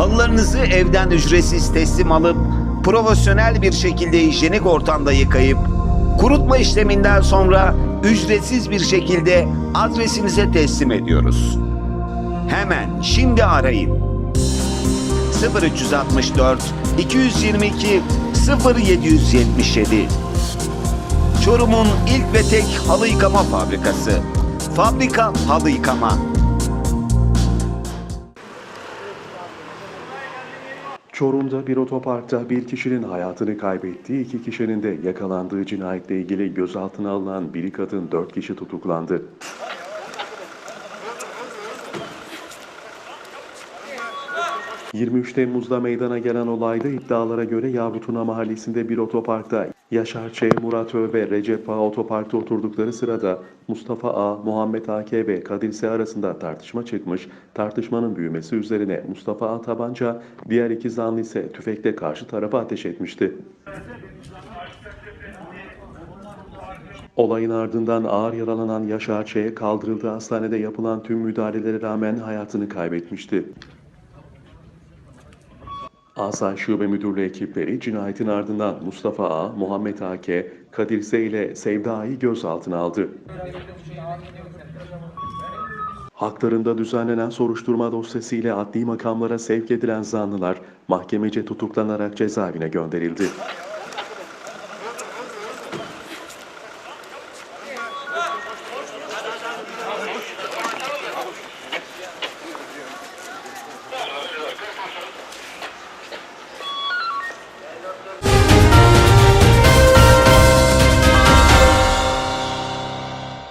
Halılarınızı evden ücretsiz teslim alıp profesyonel bir şekilde hijyenik ortamda yıkayıp kurutma işleminden sonra ücretsiz bir şekilde adresinize teslim ediyoruz. Hemen şimdi arayın. 0364 222 0777 Çorum'un ilk ve tek halı yıkama fabrikası. Fabrika Halı Yıkama. Çorum'da bir otoparkta bir kişinin hayatını kaybettiği, iki kişinin de yakalandığı cinayetle ilgili gözaltına alınan biri kadın dört kişi tutuklandı. ...23 Temmuz'da meydana gelen olayda iddialara göre Yavrutuna mahallesinde bir otoparkta Yaşar Ç, Murat Ö ve Recep A otoparkta oturdukları sırada Mustafa A, Muhammed AK ve Kadir S arasında tartışma çıkmış. Tartışmanın büyümesi üzerine Mustafa A tabanca, diğer iki zanlı ise tüfekle karşı tarafa ateş etmişti. Olayın ardından ağır yaralanan Yaşar Ç kaldırıldığı hastanede yapılan tüm müdahalelere rağmen hayatını kaybetmişti. Asay Şube Müdürlüğü ekipleri cinayetin ardından Mustafa A, Muhammed AK, Kadir S ile Sevda A'yı gözaltına aldı. Haklarında düzenlenen soruşturma dosyası ile adli makamlara sevk edilen zanlılar mahkemece tutuklanarak cezaevine gönderildi.